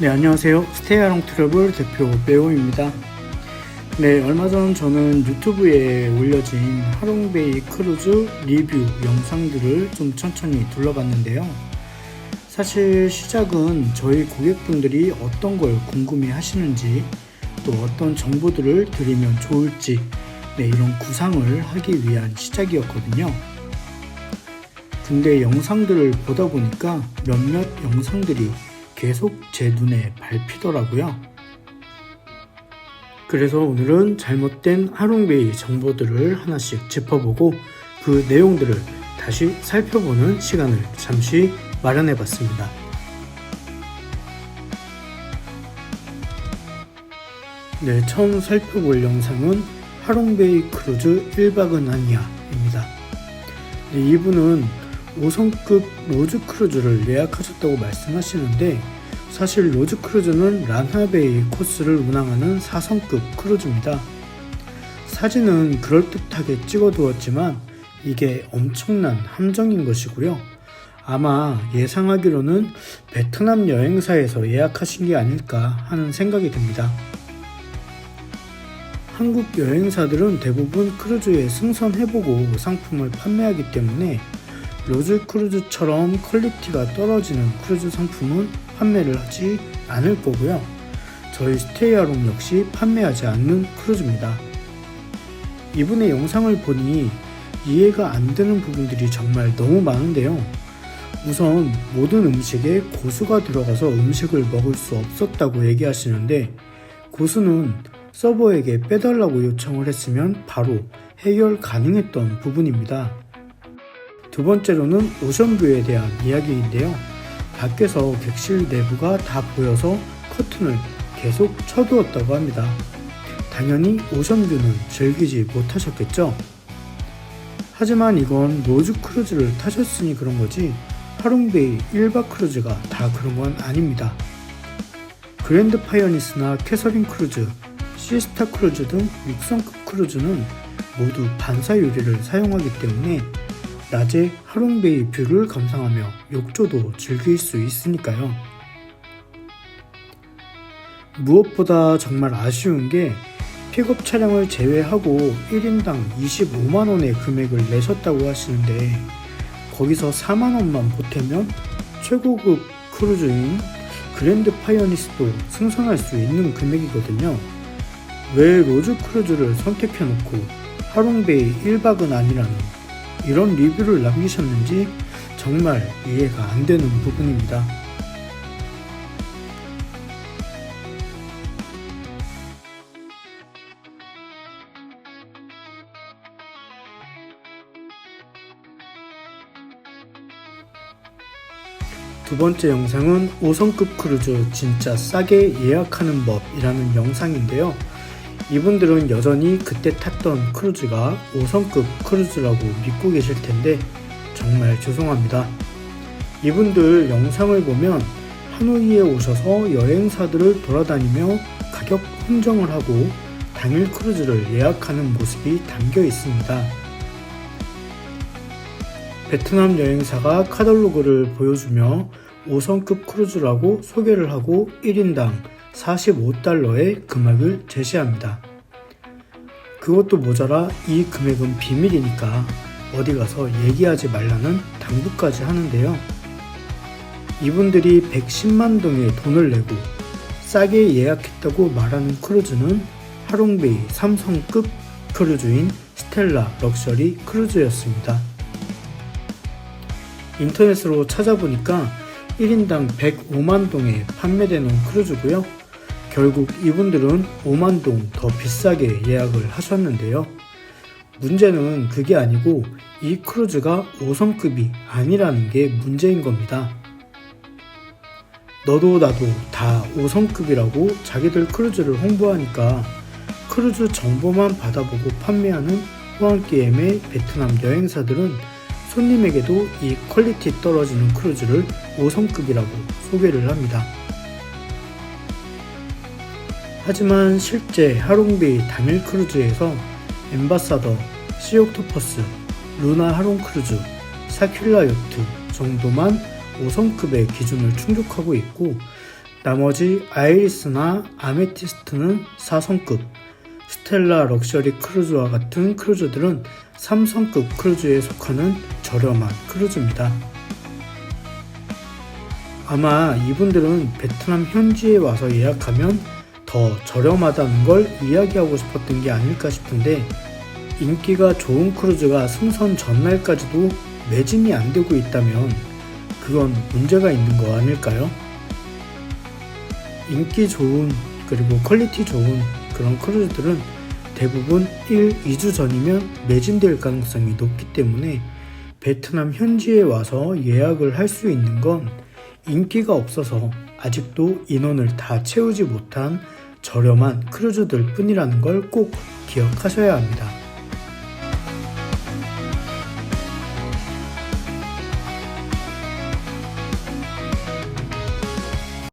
네, 안녕하세요. 스테이아롱 트러블 대표 배우입니다. 네, 얼마 전 저는 유튜브에 올려진 하롱베이 크루즈 리뷰 영상들을 좀 천천히 둘러봤는데요. 사실 시작은 저희 고객분들이 어떤 걸 궁금해 하시는지 또 어떤 정보들을 드리면 좋을지 네, 이런 구상을 하기 위한 시작이었거든요. 근데 영상들을 보다 보니까 몇몇 영상들이 계속 제 눈에 밟히더라고요. 그래서 오늘은 잘못된 하롱베이 정보들을 하나씩 짚어보고 그 내용들을 다시 살펴보는 시간을 잠시 마련해 봤습니다. 네, 처음 살펴볼 영상은 하롱베이 크루즈 1박은 아니야입니다. 네, 이분은 5성급 로즈 크루즈를 예약하셨다고 말씀하시는데 사실 로즈 크루즈는 란하베이 코스를 운항하는 4성급 크루즈입니다. 사진은 그럴듯하게 찍어두었지만 이게 엄청난 함정인 것이고요. 아마 예상하기로는 베트남 여행사에서 예약하신 게 아닐까 하는 생각이 듭니다. 한국 여행사들은 대부분 크루즈에 승선해보고 상품을 판매하기 때문에 로즈 크루즈처럼 퀄리티가 떨어지는 크루즈 상품은 판매를 하지 않을 거고요. 저희 스테이아롱 역시 판매하지 않는 크루즈입니다. 이분의 영상을 보니 이해가 안 되는 부분들이 정말 너무 많은데요. 우선 모든 음식에 고수가 들어가서 음식을 먹을 수 없었다고 얘기하시는데 고수는 서버에게 빼달라고 요청을 했으면 바로 해결 가능했던 부분입니다. 두 번째로는 오션뷰에 대한 이야기인데요. 밖에서 객실 내부가 다 보여서 커튼을 계속 쳐두었다고 합니다. 당연히 오션뷰는 즐기지 못하셨겠죠? 하지만 이건 로즈 크루즈를 타셨으니 그런 거지 하롱베이 1박 크루즈가 다 그런 건 아닙니다. 그랜드 파이어니스나 캐서린 크루즈, 시스타 크루즈 등 6성급 크루즈는 모두 반사 유리를 사용하기 때문에 낮에 하롱베이 뷰를 감상하며 욕조도 즐길 수 있으니까요. 무엇보다 정말 아쉬운 게 픽업 차량을 제외하고 1인당 25만원의 금액을 내셨다고 하시는데 거기서 4만원만 보태면 최고급 크루즈인 그랜드 파이어니스도 승선할 수 있는 금액이거든요. 왜 로즈 크루즈를 선택해놓고 하롱베이 1박은 아니라는 이런 리뷰를 남기셨는지 정말 이해가 안 되는 부분입니다. 두 번째 영상은 5성급 크루즈 진짜 싸게 예약하는 법이라는 영상인데요. 이분들은 여전히 그때 탔던 크루즈가 5성급 크루즈라고 믿고 계실 텐데 정말 죄송합니다. 이분들 영상을 보면 하노이에 오셔서 여행사들을 돌아다니며 가격 흥정을 하고 당일 크루즈를 예약하는 모습이 담겨 있습니다. 베트남 여행사가 카탈로그를 보여주며 5성급 크루즈라고 소개를 하고 1인당 45달러의 금액을 제시합니다. 그것도 모자라 이 금액은 비밀이니까 어디 가서 얘기하지 말라는 당부까지 하는데요. 이분들이 110만 동의 돈을 내고 싸게 예약했다고 말하는 크루즈는 하롱베이 3성급 크루즈인 스텔라 럭셔리 크루즈였습니다. 인터넷으로 찾아보니까 1인당 105만 동에 판매되는 크루즈고요. 결국 이분들은 5만 동 더 비싸게 예약을 하셨는데요. 문제는 그게 아니고 이 크루즈가 5성급이 아니라는 게 문제인 겁니다. 너도 나도 다 5성급이라고 자기들 크루즈를 홍보하니까 크루즈 정보만 받아보고 판매하는 호황게임의 베트남 여행사들은 손님에게도 이 퀄리티 떨어지는 크루즈를 5성급이라고 소개를 합니다. 하지만 실제 하롱베이 당일 크루즈에서 엠바사더, 시옥토퍼스, 루나 하롱 크루즈, 사큘라 요트 정도만 5성급의 기준을 충족하고 있고 나머지 아이리스나 아메티스트는 4성급, 스텔라 럭셔리 크루즈와 같은 크루즈들은 3성급 크루즈에 속하는 저렴한 크루즈입니다. 아마 이분들은 베트남 현지에 와서 예약하면 더 저렴하다는 걸 이야기하고 싶었던 게 아닐까 싶은데 인기가 좋은 크루즈가 승선 전날까지도 매진이 안 되고 있다면 그건 문제가 있는 거 아닐까요? 인기 좋은 그리고 퀄리티 좋은 그런 크루즈들은 대부분 1, 2주 전이면 매진될 가능성이 높기 때문에 베트남 현지에 와서 예약을 할 수 있는 건 인기가 없어서 아직도 인원을 다 채우지 못한 저렴한 크루즈들 뿐이라는 걸 꼭 기억하셔야 합니다.